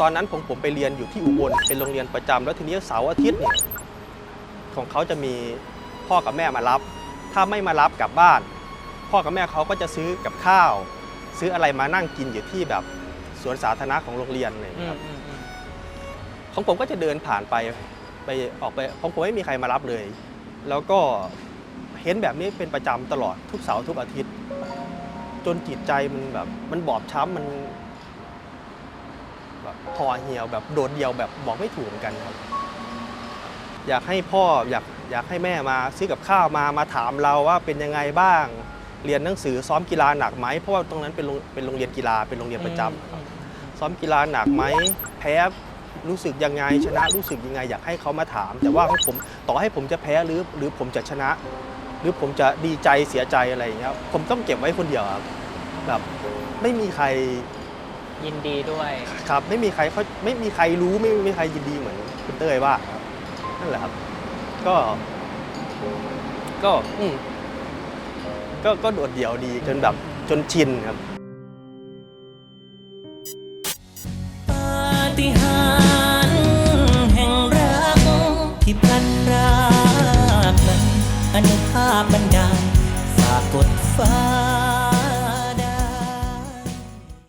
ตอนนั้นผมผมไปเรียนอยู่ที่อุบลเป็นโรงเรียนประจำแล้วทีนี้เสาร์อาทิตย์เนี่ยของเขาจะมีพ่อกับแม่มารับ ถ้าไม่มารับกลับบ้าน พ่อกับแม่เขาก็จะซื้อกับข้าว ซื้ออะไรมานั่งกินอยู่ที่แบบสวนสาธารณะของโรงเรียนอะไรอย่างอืเงี้ยมครับอืมอืมของผมก็จะเดินผ่านไปไปออกไปของผมไม่มีใครมารับเลย แล้วก็เห็นแบบนี้เป็นประจำตลอดทุกเสาร์ทุกอาทิตย์ จนจิตใจมันแบบมันบอบช้ำมัน แบบห่อเหี่ยวแบบโดดเดี่ยวแบบบอกไม่ถูกเหมือนกันครับ อยากให้พ่ออยากอยากให้แม่มาซื้อกับข้าวมามาถามเราว่าเป็นยังไงบ้าง เรียนหนังสือซ้อมกีฬาหนักไหมเพราะว่าตรงนั้นเป็นโรงเป็นโรงเรียนกีฬาเป็นโรงเรียนประจำครับซ้อมกีฬาหนักไหมแพ้รู้สึกยังไงชนะรู้สึกยังไง อยากให้เขามาถาม แต่ว่าของผมต่อให้ผมจะแพ้หรือหรือผมจะชนะ หรือผมจะดีใจเสียใจอะไรอย่างเงี้ยครับผมต้องเก็บไว้คนเดียวครับแบบไม่มีใคร ยินดีด้วย ครับไม่มีใครเขาไม่มีใครรู้ไม่มีใครยินดีเหมือนคุณเต้ยว่าครับนั่นแหละครับ ก็ ก็อืมก็ก็โดดเดี่ยวดีจนแบบจนชินครับ ปาฏิหาริย์แห่งรักที่พลันรากนั้นอนุภาพบันดาลฝากกดฟ้า